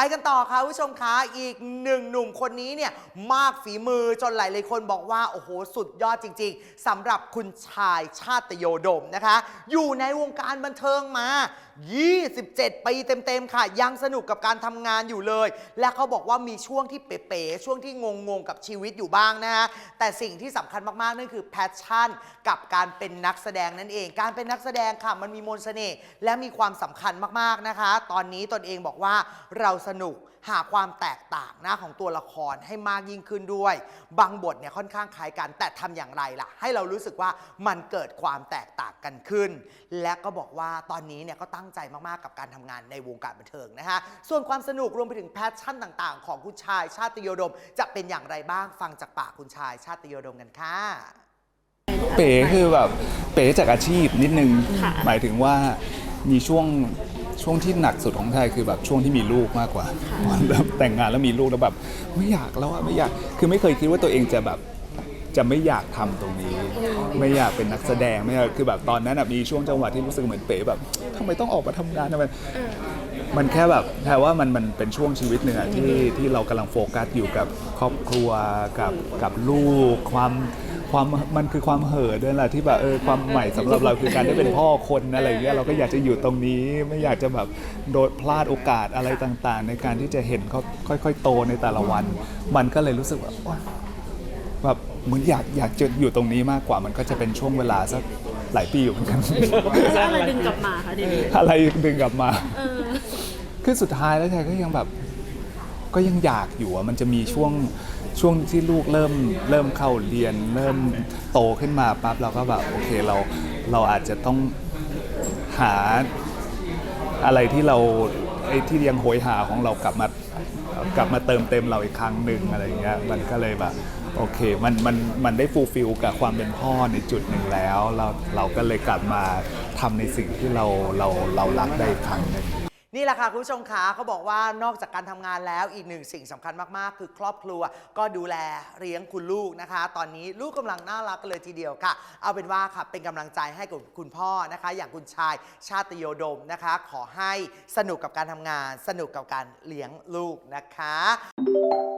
ไปกันต่อค่ะผู้ชมคะอีกหนึ่งหนุ่มคนนี้เนี่ยมากฝีมือจนหลายๆคนบอกว่า โอ้โห สุดยอดจริง ๆสำหรับคุณชายชาติโยดมนะคะ อยู่ในวงการบันเทิงมา 27 ปีเต็ม ๆ ค่ะ ยังสนุกกับการทำงานอยู่เลย และเขาบอกว่ามีช่วงที่เป๋ๆช่วงที่งง ๆ กับชีวิตอยู่บ้างนะฮะแต่สิ่งที่สำคัญมาก ๆ นั่นคือแพชชั่น กับการเป็นนักแสดงนั่นเอง การเป็นนักแสดงค่ะมันมีมนต์เสน่ห์และมีความสำคัญมากๆนะคะ ตอนนี้ตนเองบอกว่าเราสนุกหาความแตกต่างหน้าของตัวละครให้มากยิ่งขึ้นด้วย บางบทเนี่ยค่อนข้างคล้ายกันแต่ทำอย่างไรล่ะ ให้เรารู้สึกว่ามันเกิดความแตกต่างกันขึ้น และก็บอกว่าตอนนี้เนี่ยก็ตั้งใจมากๆกับการทำงานในวงการบันเทิงนะคะส่วนความสนุกรวมไปถึงแพชชั่นต่าง ๆ ของคุณชายชาติโยดม จะเป็นอย่างไรบ้างฟังจากปากคุณชายชาติโยดมกันค่ะเป๋คือแบบเป๋จากอาชีพนิดนึงค่ะหมายถึงว่ามีช่วง ช่วงที่หนักสุดของไทยคือแบบช่วงที่มีลูกมากกว่าวันเริ่มแต่งงานแล้วมีลูกแล้วแบบไม่อยากแล้วอะไม่อยากคือไม่เคยคิดว่าตัวเองจะแบบจะไม่อยากทำตรงนี้ ไม่อยากเป็นนักแสดงไม่อยากคือแบบตอนนั้นอะมีช่วงจังหวะที่รู้สึกเหมือนเป๋แบบทำไมต้องออกมาทำงานทำไม มันแค่แบบแปลว่ามันมันเป็นช่วงชีวิตหนึ่งอะที่ที่เรากำลังโฟกัสอยู่กับครอบครัวกับกับลูกความความมันคือความเห่อด้วยแหละที่แบบเออความใหม่สำหรับเราคือการได้เป็นพ่อคนอะไรอย่างเงี้ยเราก็อยากจะอยู่ตรงนี้ไม่อยากจะแบบโดนพลาดโอกาสอะไรต่างๆ ในการที่จะเห็นเขาค่อย ๆ โตในแต่ละวัน มันก็เลยรู้สึกว่าโอ๊ยแบบเหมึงอยากอยากจะอยู่ตรงนี้มากกว่า มันก็จะเป็นช่วงเวลาสักหลายปีอยู่เหมือนกัน แล้วอะไรดึงกลับมาคะทีนี้อะไรดึงกลับมา เออ คือสุดท้ายแล้วชายก็ยังแบบก็ยังอยากอยู่อะมันจะมีช่วงช่วงที่ลูกเริ่มเริ่มเข้าเรียน เริ่มโตขึ้นมาปั๊บเราก็แบบโอเคเราเราอาจจะต้องหาอะไรที่เราไอ้ที่ยังโหยหาของเรากลับมากลับมาเติมเต็มเราอีกครั้งหนึ่งอะไรเงี้ยมันก็เลยแบบโอเคมันมันมันได้ฟูลฟิลกับความเป็นพ่อในจุดหนึ่งแล้ว เราเราก็เลยกลับมาทำในสิ่งที่เราเราเรารักได้อีกครั้งหนึ่ง นี่แหละค่ะคุณผู้ชมขาเขาบอกว่านอกจากการทำงานแล้วอีกหนึ่งสิ่งสำคัญมากๆ คือครอบครัว ก็ดูแลเลี้ยงคุณลูกนะคะ ตอนนี้ลูกกำลังน่ารักกันเลยทีเดียวค่ะ เอาเป็นว่าค่ะเป็นกำลังใจให้กับคุณพ่อนะคะ อย่างคุณชายชาติโยดมนะคะ ขอให้สนุกกับการทำงาน สนุกกับการเลี้ยงลูกนะคะ